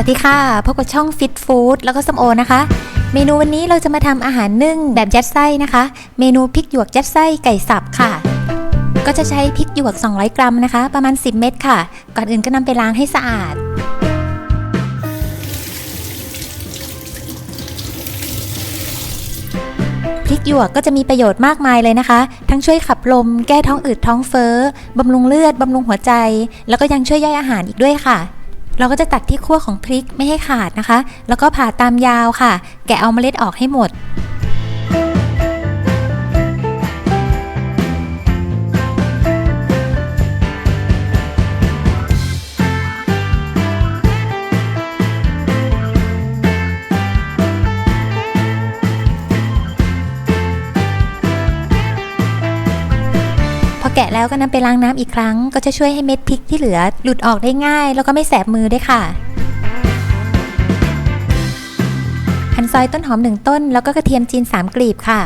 วัสดีค่ะ พบกับช่อง Fit Food แล้วก็สมโอนะคะ เมนูวันนี้เราจะมาทำอาหารนึ่งแบบยัดไส้นะคะ เมนูพริกหยวกยัดไส้ไก่สับค่ะ ก็จะใช้พริกหยวก 200 กรัมนะคะ ประมาณ 10 เม็ดค่ะ ก่อนอื่นก็นำไปล้างให้สะอาด พริกหยวกก็จะมีประโยชน์มากมายเลยนะคะ ทั้งช่วยขับลม แก้ท้องอืดท้องเฟ้อบำรุงเลือดบำรุงหัวใจ แล้วก็ยังช่วยย่อยอาหารอีกด้วยค่ะ เราก็จะตัดที่ขั้วของพริกไม่ให้ขาดนะคะ แล้วก็ผ่าตามยาวค่ะ แกะเอาเมล็ดออกให้หมด แกะแล้วก็นำไปล้างน้ำอีกครั้ง ก็จะช่วยให้เม็ดพริกที่เหลือหลุดออกได้ง่าย แล้วก็ไม่แสบมือด้วยค่ะหั่นซอยต้นหอมหนึ่งต้น แล้วก็กระเทียมจีน3กลีบค่ะ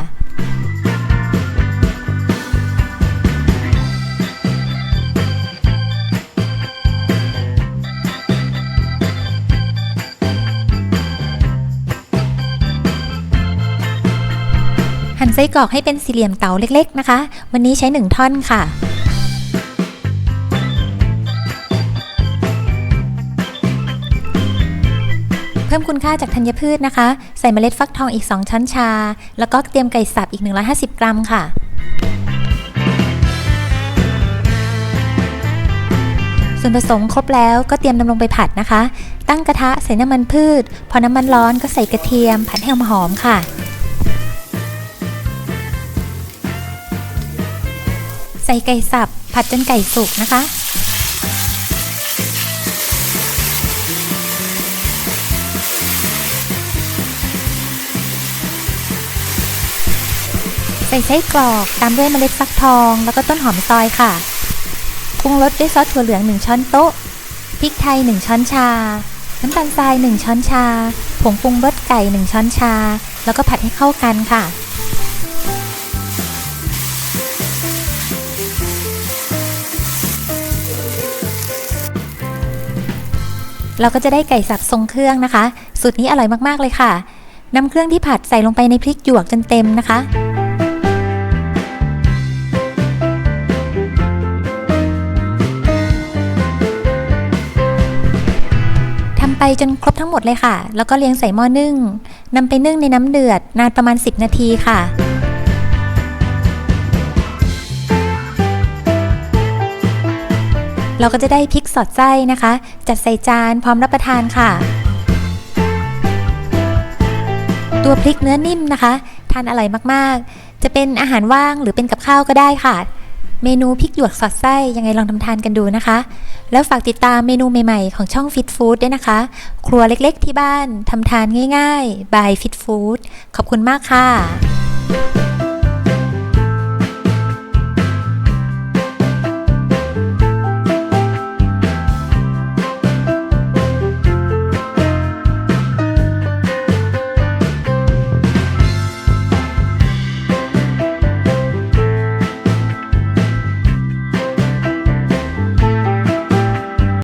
ไส้กรอกให้เป็นสี่เหลี่ยมเต๋าเล็ก ๆ นะคะ วันนี้ใช้ 1 ท่อนค่ะเพิ่มคุณค่าจากธัญพืชนะคะ ใส่เมล็ดฟักทองอีก 2 ช้อนชา แล้วก็เตรียมไก่สับอีก 150 กรัมค่ะ ส่วนผสมครบแล้วก็เตรียมนำลงไปผัดนะคะ ตั้งกระทะใส่น้ำมันพืช พอน้ำมันร้อนก็ใส่กระเทียม ผัดให้หอมค่ะ ส่ไก่สับ ผัดจนไก่สุกนะคะ ใส่ไส้กรอกตามด้วยเมล็ดฟักทอง แล้วก็ต้นหอมซอยค่ะปรุงรสด้วยซอสถั่วเหลือง 1 ช้อนโต๊ะ พริกไทย 1 ช้อนชา น้ำตาลทราย 1 ช้อนชา ผงปรุงรสไก่ 1 ช้อนชา แล้วก็ผัดให้เข้ากันค่ะ เราก็จะได้ไก่สับทรงเครื่องนะคะ สูตรนี้อร่อยมากๆเลยค่ะนำเครื่องที่ผัดใส่ลงไปในพริกหยวกจนเต็มนะคะทำไปจนครบทั้งหมดเลยค่ะ แล้วก็เรียงใส่หม้อนึ่งนำไปนึ่งในน้ำเดือดนานประมาณ 10 นาทีค่ะ เราก็จะได้พริกสอดไส้นะคะ จัดใส่จานพร้อมรับประทานค่ะ ตัวพริกเนื้อนิ่มนะคะทานอร่อยมากๆ จะเป็นอาหารว่างหรือเป็นกับข้าวก็ได้ค่ะ เมนูพริกหยวกสอดไส้ยังไงลองทำทานกันดูนะคะ แล้วฝากติดตามเมนูใหม่ๆ ของช่อง Fit Food ด้วยนะคะ ครัวเล็กๆที่บ้านทำทานง่ายๆ by Fit Food ขอบคุณมากค่ะ